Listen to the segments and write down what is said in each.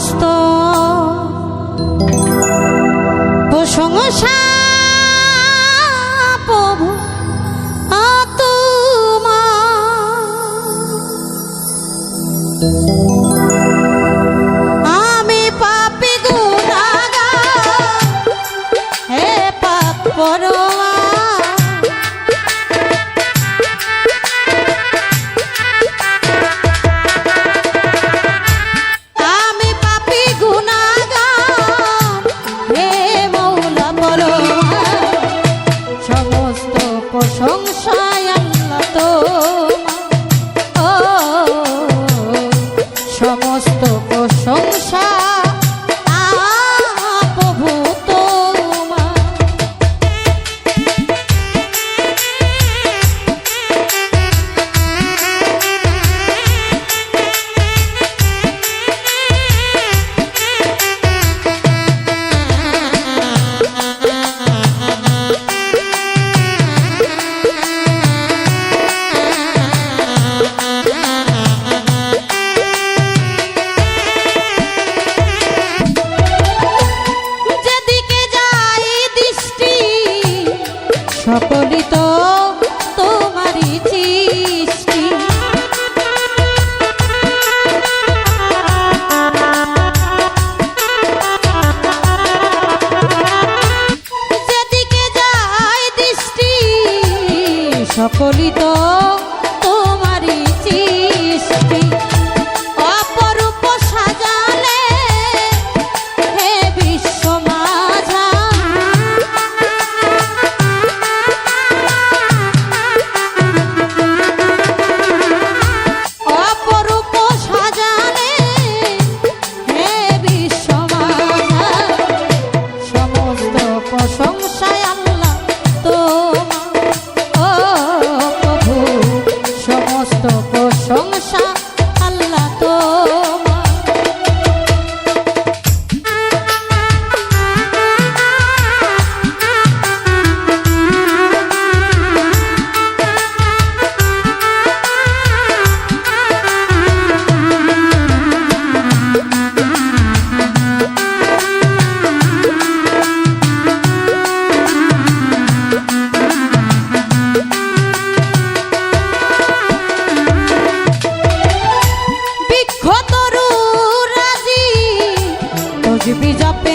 সমস্ত প্রশংসা প্রভু তোমার আমি পাপি গুনাগার হে পাপ পরোয়া। সমস্ত প্রশংসা। সকলি তো তোমারই সৃষ্টি। যেদিকে যায় দৃষ্টি সকলি তো তোমারই সৃষ্টি। বুঝবি যাবে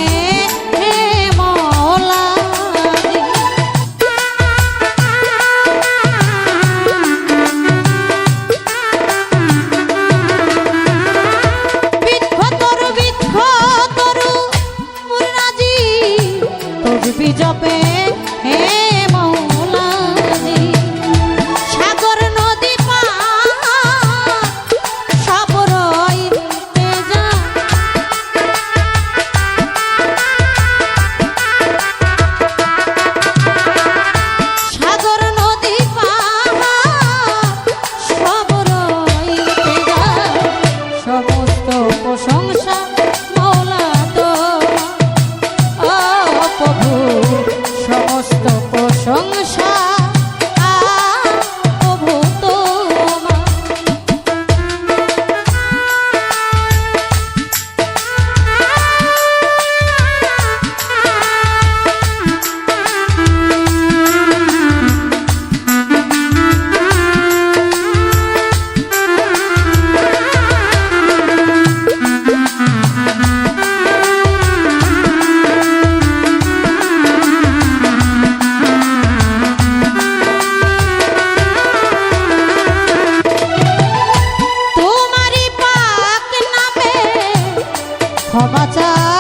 ক্ষমা চা